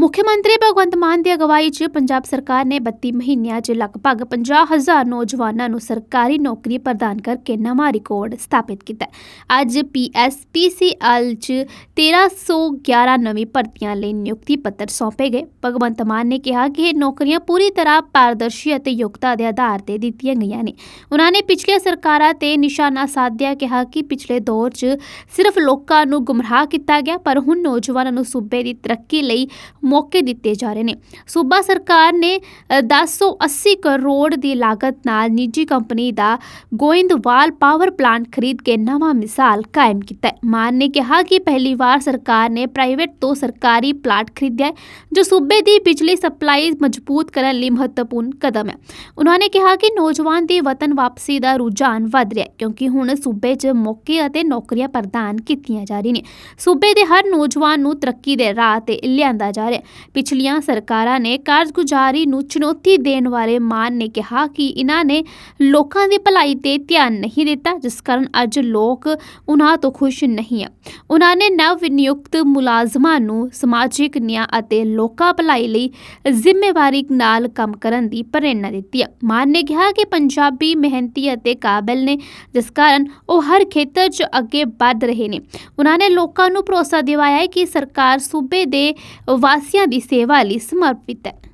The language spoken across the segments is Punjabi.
ਮੁੱਖ ਮੰਤਰੀ ਭਗਵੰਤ ਮਾਨ ਦੀ ਅਗਵਾਈ 'ਚ ਪੰਜਾਬ ਸਰਕਾਰ ਨੇ 32 ਮਹੀਨਿਆਂ 'ਚ ਲਗਭਗ 50000 ਨੌਜਵਾਨਾਂ ਨੂੰ ਸਰਕਾਰੀ ਨੌਕਰੀ ਪ੍ਰਦਾਨ ਕਰਕੇ ਨਵਾਂ ਰਿਕਾਰਡ ਸਥਾਪਿਤ ਕੀਤਾ ਹੈ। ਅੱਜ ਪੀਐਸਪੀਸੀਐਲ 'ਚ 1311 ਨਵੀਂ ਭਰਤੀਆਂ ਲਈ ਨਿਯੁਕਤੀ ਪੱਤਰ ਸੌਂਪੇ ਗਏ। ਭਗਵੰਤ ਮਾਨ ਨੇ ਕਿਹਾ ਕਿ ਇਹ ਨੌਕਰੀਆਂ ਪੂਰੀ ਤਰ੍ਹਾਂ ਪਾਰਦਰਸ਼ੀ ਅਤੇ ਯੋਗਤਾ ਦੇ ਆਧਾਰ ਤੇ ਦਿੱਤੀਆਂ ਗਈਆਂ ਨੇ। ਉਹਨਾਂ ਨੇ ਪਿਛਲੀਆਂ ਸਰਕਾਰਾਂ ਤੇ ਨਿਸ਼ਾਨਾ ਸਾਧਿਆ ਕਿਹਾ ਕਿ ਪਿਛਲੇ ਦੌਰ 'ਚ ਸਿਰਫ ਲੋਕਾਂ ਨੂੰ ਗੁੰਮਰਾਹ ਕੀਤਾ ਗਿਆ, ਪਰ ਹੁਣ ਨੌਜਵਾਨਾਂ ਨੂੰ ਸੂਬੇ ਦੀ ਤਰੱਕੀ ਲਈ ਮੌਕੇ ਦਿੱਤੇ ਜਾ ਰਹੇ ਨੇ। ਸੂਬਾ ਸਰਕਾਰ ਨੇ ਅ, 1080 ਕਰੋੜ ਦੀ ਲਾਗਤ ਨਾਲ ਨਿੱਜੀ ਕੰਪਨੀ ਦਾ ਗੋਇੰਦਵਾਲ ਪਾਵਰ ਪਲਾਂਟ ਖਰੀਦ ਕੇ ਨਵਾਂ ਮਿਸਾਲ ਕਾਇਮ ਕੀਤਾ ਮਾਨ ਨੇ ਕਿਹਾ ਕਿ ਪਹਿਲੀ ਵਾਰ ਸਰਕਾਰ ਨੇ ਪ੍ਰਾਈਵੇਟ ਤੋਂ ਸਰਕਾਰੀ ਪਲਾਂਟ ਖਰੀਦਿਆ ਜੋ ਸੂਬੇ ਦੀ ਬਿਜਲੀ ਸਪਲਾਈ ਮਜ਼ਬੂਤ ਕਰਨ ਲਈ ਮਹੱਤਵਪੂਰਨ ਕਦਮ ਹੈ। ਉਹਨਾਂ ਨੇ ਕਿਹਾ ਕਿ ਨੌਜਵਾਨ ਦੀ ਵਤਨ ਵਾਪਸੀ ਦਾ ਰੁਝਾਨ ਵਧ ਰਿਹਾ ਹੈ ਕਿਉਂਕਿ ਹੁਣ ਸੂਬੇ 'ਚ ਮੌਕੇ ਅਤੇ ਨੌਕਰੀਆਂ ਪ੍ਰਦਾਨ ਕੀਤੀਆਂ ਜਾ ਰਹੀਆਂ ਨੇ। ਸੂਬੇ ਦੇ ਹਰ ਨੌਜਵਾਨ ਨੂੰ ਤਰੱਕੀ ਦੇ ਰਾਹ ਤੇ ਲਿਆਂਦਾ ਜਾ ਰਿਹਾ ਹੈ ਪਿਛਲੀਆਂ ਸਰਕਾਰਾਂ ਨੇ ਕਾਰਜਗੁਜ਼ਾਰੀ ਨੂੰ ਚੁਣੌਤੀ ਦੇਣ ਵਾਲੇ ਮਾਨ ਨੇ ਕਿਹਾ ਕਿ ਇਹਨਾਂ ਨੇ ਲੋਕਾਂ ਦੀ ਭਲਾਈ ਤੇ ਧਿਆਨ ਨਹੀਂ ਦਿੱਤਾ, ਜਿਸ ਕਾਰਨ ਅੱਜ ਲੋਕ ਉਹਨਾਂ ਤੋਂ ਖੁਸ਼ ਨਹੀਂ ਆ। ਉਹਨਾਂ ਨੇ ਨਵ ਨਿਯੁਕਤ ਮੁਲਾਜ਼ਮਾਂ ਨੂੰ ਸਮਾਜਿਕ ਨਿਆਂ ਅਤੇ ਲੋਕਾਂ ਭਲਾਈ ਲਈ ਜ਼ਿੰਮੇਵਾਰੀ ਨਾਲ ਕੰਮ ਕਰਨ ਦੀ ਪ੍ਰੇਰਣਾ ਦਿੱਤੀ ਹੈ ਮਾਨ ਨੇ ਕਿਹਾ ਕਿ ਪੰਜਾਬੀ ਮਿਹਨਤੀ ਅਤੇ ਕਾਬਿਲ ਨੇ, ਜਿਸ ਕਾਰਨ ਉਹ ਹਰ ਖੇਤਰ 'ਚ ਅੱਗੇ ਵੱਧ ਰਹੇ ਨੇ। ਉਹਨਾਂ ਨੇ ਲੋਕਾਂ ਨੂੰ ਭਰੋਸਾ ਦਿਵਾਇਆ ਹੈ ਕਿ ਸਰਕਾਰ ਸੂਬੇ ਦੇ ਵਾਸੀ ਵਾਸੀਆਂ ਦੀ ਸੇਵਾ ਲਈ ਸਮਰਪਿਤ ਹੈ।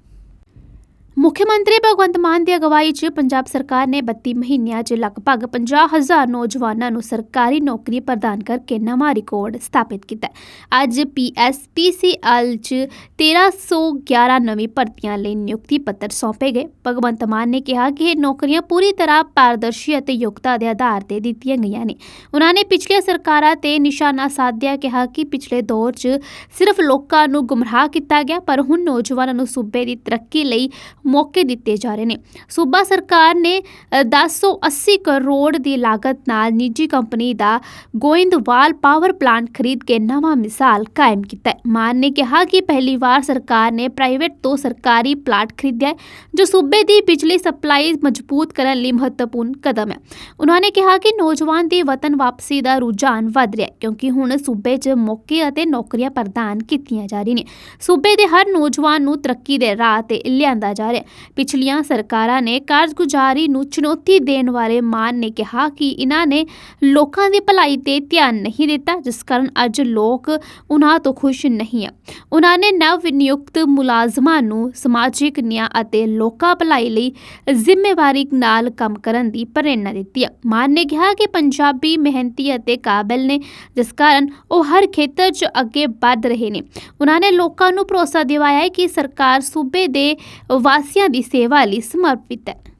ਮੁੱਖ ਮੰਤਰੀ ਭਗਵੰਤ ਮਾਨ ਦੀ ਅਗਵਾਈ 'ਚ ਪੰਜਾਬ ਸਰਕਾਰ ਨੇ 32 ਮਹੀਨਿਆਂ 'ਚ ਲਗਭਗ 50000 ਨੌਜਵਾਨਾਂ ਨੂੰ ਸਰਕਾਰੀ ਨੌਕਰੀ ਪ੍ਰਦਾਨ ਕਰਕੇ ਨਵਾਂ ਰਿਕਾਰਡ ਸਥਾਪਿਤ ਕੀਤਾ ਹੈ। ਅੱਜ ਪੀਐਸਪੀਸੀਐਲ 'ਚ 1311 ਨਵੀਂ ਭਰਤੀਆਂ ਲਈ ਨਿਯੁਕਤੀ ਪੱਤਰ ਸੌਂਪੇ ਗਏ। ਭਗਵੰਤ ਮਾਨ ਨੇ ਕਿਹਾ ਕਿ ਇਹ ਨੌਕਰੀਆਂ ਪੂਰੀ ਤਰ੍ਹਾਂ ਪਾਰਦਰਸ਼ੀ ਅਤੇ ਯੋਗਤਾ ਦੇ ਆਧਾਰ ਤੇ ਦਿੱਤੀਆਂ ਗਈਆਂ ਨੇ। ਉਹਨਾਂ ਨੇ ਪਿਛਲੀਆਂ ਸਰਕਾਰਾਂ ਤੇ ਨਿਸ਼ਾਨਾ ਸਾਧਿਆ ਕਿਹਾ ਕਿ ਪਿਛਲੇ ਦੌਰ 'ਚ ਸਿਰਫ ਲੋਕਾਂ ਨੂੰ ਗੁੰਮਰਾਹ ਕੀਤਾ ਗਿਆ, ਪਰ ਹੁਣ ਨੌਜਵਾਨਾਂ ਨੂੰ ਸੂਬੇ ਦੀ ਤਰੱਕੀ ਲਈ ਮੌਕੇ ਮੌਕੇ ਦਿੱਤੇ ਜਾ ਰਹੇ ਨੇ। ਸੂਬਾ ਸਰਕਾਰ ਨੇ ਅ, 1080 ਕਰੋੜ ਦੀ ਲਾਗਤ ਨਾਲ ਨਿੱਜੀ ਕੰਪਨੀ ਦਾ ਗੋਇੰਦਵਾਲ ਪਾਵਰ ਪਲਾਂਟ ਖਰੀਦ ਕੇ ਨਵਾਂ ਮਿਸਾਲ ਕਾਇਮ ਕੀਤਾ ਹੈ। ਮਾਨ ਨੇ ਕਿਹਾ ਕਿ ਪਹਿਲੀ ਵਾਰ ਸਰਕਾਰ ਨੇ ਪ੍ਰਾਈਵੇਟ ਤੋਂ ਸਰਕਾਰੀ ਪਲਾਂਟ ਖਰੀਦਿਆ ਜੋ ਸੂਬੇ ਦੀ ਬਿਜਲੀ ਸਪਲਾਈ ਮਜ਼ਬੂਤ ਕਰਨ ਲਈ ਮਹੱਤਵਪੂਰਨ ਕਦਮ ਹੈ। ਉਹਨਾਂ ਨੇ ਕਿਹਾ ਕਿ ਨੌਜਵਾਨ ਦੀ ਵਤਨ ਵਾਪਸੀ ਦਾ ਰੁਝਾਨ ਵੱਧ ਰਿਹਾ ਹੈ ਕਿਉਂਕਿ ਹੁਣ ਸੂਬੇ 'ਚ ਮੌਕੇ ਅਤੇ ਨੌਕਰੀਆਂ ਪ੍ਰਦਾਨ ਕੀਤੀਆਂ ਜਾ ਰਹੀਆਂ ਨੇ। ਸੂਬੇ ਦੇ ਹਰ ਨੌਜਵਾਨ ਨੂੰ ਤਰੱਕੀ ਦੇ ਰਾਹ ਤੇ ਲਿਆਂਦਾ ਜਾ ਰਿਹਾ ਹੈ। ਪਿਛਲੀਆਂ ਸਰਕਾਰਾਂ ਨੇ ਕਾਰਜਗੁਜ਼ਾਰੀ ਨੂੰ ਚੁਣੌਤੀ ਦੇਣ ਵਾਲੇ ਮਾਨ ਨੇ ਕਿਹਾ ਕਿ ਇਹਨਾਂ ਨੇ ਲੋਕਾਂ ਦੀ ਭਲਾਈ ਤੇ ਧਿਆਨ ਨਹੀਂ ਦਿੱਤਾ, ਜਿਸ ਕਾਰਨ ਅੱਜ ਲੋਕ ਉਹਨਾਂ ਤੋਂ ਖੁਸ਼ ਨਹੀਂ ਆ। ਉਹਨਾਂ ਨੇ ਨਵ ਨਿਯੁਕਤ ਮੁਲਾਜ਼ਮਾਂ ਨੂੰ ਸਮਾਜਿਕ ਨਿਆਂ ਅਤੇ ਲੋਕਾਂ ਭਲਾਈ ਲਈ ਜ਼ਿੰਮੇਵਾਰੀ ਨਾਲ ਕੰਮ ਕਰਨ ਦੀ ਪ੍ਰੇਰਣਾ ਦਿੱਤੀ ਹੈ ਮਾਨ ਨੇ ਕਿਹਾ ਕਿ ਪੰਜਾਬੀ ਮਿਹਨਤੀ ਅਤੇ ਕਾਬਿਲ ਨੇ, ਜਿਸ ਕਾਰਨ ਉਹ ਹਰ ਖੇਤਰ 'ਚ ਅੱਗੇ ਵੱਧ ਰਹੇ ਨੇ। ਉਹਨਾਂ ਨੇ ਲੋਕਾਂ ਨੂੰ ਭਰੋਸਾ ਦਿਵਾਇਆ ਹੈ ਕਿ ਸਰਕਾਰ ਸੂਬੇ ਦੇ ਵਾਸੀਆਂ ਦੀ ਸੇਵਾ ਲਈ ਸਮਰਪਿਤ ਹੈ।